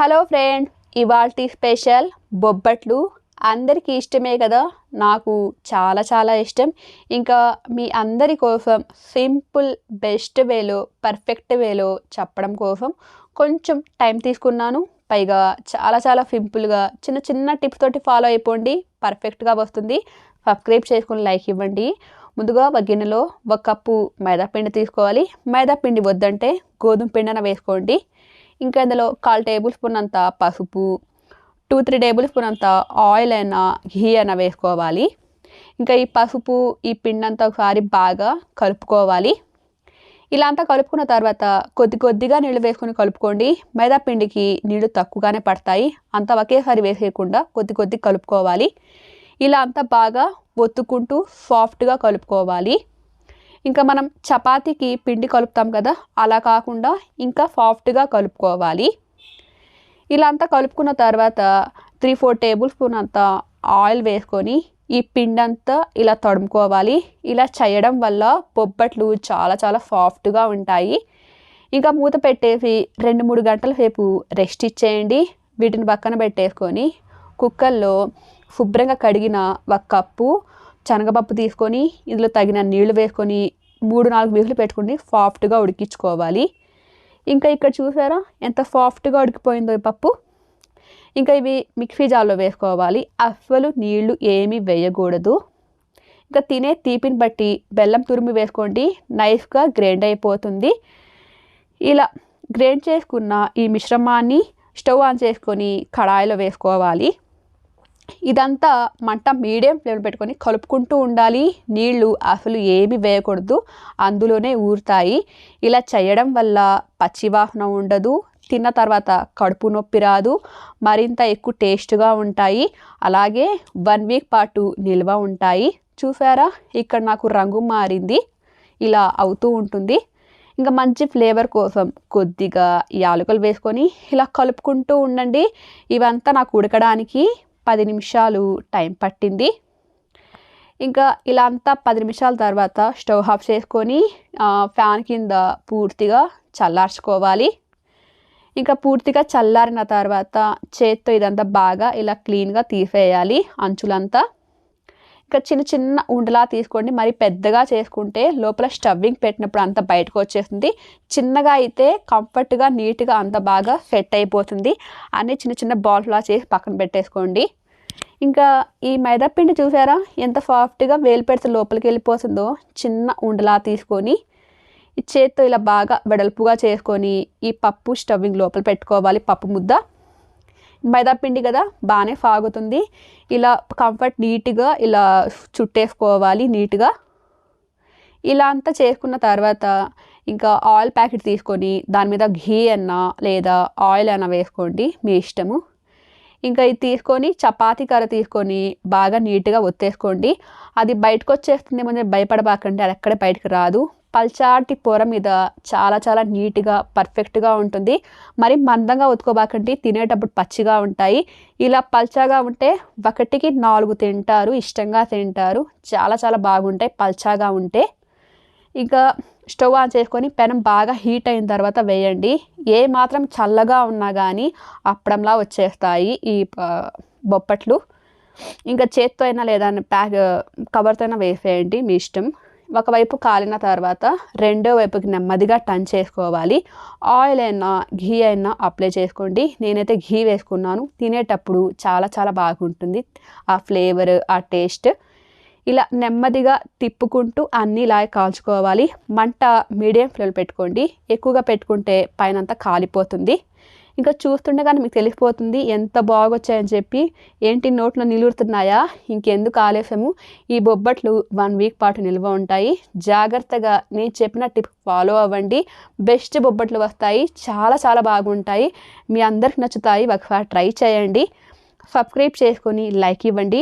Hello friend ఇవాల్టి special బొబ్బట్లు. అందరికీ ఇష్టమే కదా? నాకు చాలా చాలా ఇష్టం. ఇంకా మీ అందరి కోసం సింపుల్ బెస్ట్ వేలో పర్ఫెక్ట్ వేలో చెప్పడం కోసం కొంచెం టైం తీసుకున్నాను. పైగా చాలా చాలా సింపుల్గా చిన్న చిన్న టిప్స్ తోటి ఫాలో అయిపోండి. పర్ఫెక్ట్గా వస్తుంది. సబ్స్క్రైబ్ చేసుకుని లైక్ ఇవ్వండి. ముందుగా ఒక గిన్నెలో ఒక కప్పు మైదా పిండి తీసుకోవాలి. మైదా పిండి వద్దంటే గోధుమ పిండిన వేసుకోండి. ఇంకా ఇందులో కాల్ టేబుల్ స్పూన్ అంత పసుపు టూ త్రీ టేబుల్ స్పూన్ అంత ఆయిల్ అయినా ఘీ అయినా వేసుకోవాలి. ఇంకా ఈ పసుపు ఈ పిండి అంతా ఒకసారి బాగా కలుపుకోవాలి. ఇలా అంతా కలుపుకున్న తర్వాత కొద్ది కొద్దిగా నీళ్ళు వేసుకొని కలుపుకోండి. మైదా పిండికి నీళ్ళు తక్కువగానే పడతాయి. అంతా ఒకేసారి వేసేయకుండా కొద్ది కొద్ది కలుపుకోవాలి. ఇలా అంతా బాగా ఒత్తుకుంటూ సాఫ్ట్గా కలుపుకోవాలి. ఇంకా మనం చపాతీకి పిండి కలుపుతాం కదా అలా కాకుండా ఇంకా సాఫ్ట్గా కలుపుకోవాలి. ఇలా అంతా కలుపుకున్న తర్వాత త్రీ ఫోర్ టేబుల్ స్పూన్ అంత ఆయిల్ వేసుకొని ఈ పిండి అంతా ఇలా తడుముకోవాలి. ఇలా చేయడం వల్ల బొబ్బట్లు చాలా చాలా సాఫ్ట్గా ఉంటాయి. ఇంకా మూత పెట్టేసి రెండు మూడు గంటల సేపు రెస్ట్ ఇచ్చేయండి. వీటిని పక్కన పెట్టేసుకొని కుక్కర్లో శుభ్రంగా కడిగిన ఒక కప్పు శనగపప్పు తీసుకొని ఇందులో తగిన నీళ్ళు వేసుకొని మూడు నాలుగు విజులు పెట్టుకుని సాఫ్ట్గా ఉడికించుకోవాలి. ఇంకా ఇక్కడ చూసారా ఎంత సాఫ్ట్గా ఉడికిపోయిందో ఈ పప్పు. ఇంకా ఇవి మిక్సీ జార్లో వేసుకోవాలి. అస్సలు నీళ్ళు ఏమీ వేయకూడదు. ఇంకా తినే తీపిని బట్టి బెల్లం తురిమి వేసుకోండి. నైఫ్గా గ్రైండ్ అయిపోతుంది. ఇలా గ్రైండ్ చేసుకున్న ఈ మిశ్రమాన్ని స్టవ్ ఆన్ చేసుకొని కడాయిలో వేసుకోవాలి. ఇదంతా మంట మీడియం ఫ్లేమ్ పెట్టుకొని కలుపుకుంటూ ఉండాలి. నీళ్ళు అసలు ఏమి వేయకూడదు. అందులోనే ఊరుతాయి. ఇలా చేయడం వల్ల పచ్చివాహనం ఉండదు. తిన్న తర్వాత కడుపు నొప్పి రాదు. మరింత ఎక్కువ టేస్ట్గా ఉంటాయి. అలాగే వన్ వీక్ పాటు నిల్వ ఉంటాయి. చూసారా? ఇక్కడ నాకు రంగు మారింది. ఇలా అవుతూ ఉంటుంది. ఇంకా మంచి ఫ్లేవర్ కోసం కొద్దిగా యాలకులు వేసుకొని ఇలా కలుపుకుంటూ ఉండండి. ఇవంతా నాకు ఉడకడానికి పది నిమిషాలు టైం పట్టింది. ఇంకా ఇలా అంతా పది నిమిషాల తర్వాత స్టవ్ ఆఫ్ చేసుకొని ఫ్యాన్ కింద పూర్తిగా చల్లార్చుకోవాలి. ఇంకా పూర్తిగా చల్లారిన తర్వాత చేత్తో ఇదంతా బాగా ఇలా క్లీన్గా తీసేయాలి అంచులంతా. ఇంకా చిన్న చిన్న ఉండలా తీసుకోండి. మరి పెద్దగా చేసుకుంటే లోపల స్టవ్వింగ్ పెట్టినప్పుడు అంత బయటకు వచ్చేస్తుంది. చిన్నగా అయితే కంఫర్ట్గా నీట్గా అంత బాగా సెట్ అయిపోతుంది. అన్నీ చిన్న చిన్న బాల్స్లా చేసి పక్కన పెట్టేసుకోండి. ఇంకా ఈ మైదాపిండి చూసారా? ఎంత సాఫ్ట్గా వేలు పెడితే లోపలికి వెళ్ళిపోతుందో. చిన్న ఉండలా తీసుకొని ఈ చేత్తో ఇలా బాగా వెడల్పుగా చేసుకొని ఈ పప్పు స్టవ్వింగ్ లోపల పెట్టుకోవాలి. పప్పు ముద్ద. మైదాపిండి కదా బాగానే సాగుతుంది ఇలా కంఫర్ట్ నీట్గా ఇలా చుట్టేసుకోవాలి నీట్గా. ఇలా అంతా చేసుకున్న తర్వాత ఇంకా ఆయిల్ ప్యాకెట్ తీసుకొని దాని మీద ఘీ అన్నా లేదా ఆయిల్ అయినా వేసుకోండి మీ ఇష్టము. ఇంకా ఇది తీసుకొని చపాతీ కర్ర తీసుకొని బాగా నీట్గా ఒత్తేసుకోండి. అది బయటకు వచ్చేస్తుంది ముందు భయపడబాకండి అది ఎక్కడ బయటకు రాదు. పల్చాటి పొర మీద చాలా చాలా నీట్గా పర్ఫెక్ట్గా ఉంటుంది. మరి మందంగా ఉతుకోబాకండి తినేటప్పుడు పచ్చిగా ఉంటాయి. ఇలా పల్చాగా ఉంటే ఒకటికి నాలుగు తింటారు ఇష్టంగా తింటారు. చాలా చాలా బాగుంటాయి పల్చాగా ఉంటే. ఇంకా స్టవ్ ఆన్ చేసుకొని పెనం బాగా హీట్ అయిన తర్వాత వేయండి. ఏ మాత్రం చల్లగా ఉన్నా కానీ అప్పడంలా వచ్చేస్తాయి ఈ బొప్పట్లు. ఇంకా చేత్తో అయినా లేదా ప్యాక్ కవర్తో అయినా వేసేయండి మీ ఇష్టం. ఒకవైపు కాలిన తర్వాత రెండో వైపుకి నెమ్మదిగా టర్న్ చేసుకోవాలి. ఆయిల్ అయినా ఘీ అయినా అప్లై చేసుకోండి. నేనైతే ఘీ వేసుకున్నాను. తినేటప్పుడు చాలా చాలా బాగుంటుంది. ఆ ఫ్లేవర్ ఆ టేస్ట్. ఇలా నెమ్మదిగా తిప్పుకుంటూ అన్నీ ఇలా కాల్చుకోవాలి. మంట మీడియం ఫ్లేమ్ పెట్టుకోండి. ఎక్కువగా పెట్టుకుంటే పైనంతా కాలిపోతుంది. ఇంకా చూస్తుండగానే మీకు తెలిసిపోతుంది ఎంత బాగొచ్చాయని చెప్పి. ఏంటి నోట్లో నిలురుతున్నాయా? ఇంకెందుకు ఆలేసాము ఈ బొబ్బట్లు వన్ వీక్ పాటు నిల్వ ఉంటాయి. జాగ్రత్తగా నేను చెప్పిన టిప్ ఫాలో అవ్వండి. బెస్ట్ బొబ్బట్లు వస్తాయి. చాలా చాలా బాగుంటాయి. మీ అందరికి నచ్చుతాయి. ఒకసారి ట్రై చేయండి. సబ్స్క్రైబ్ చేసుకొని లైక్ ఇవ్వండి.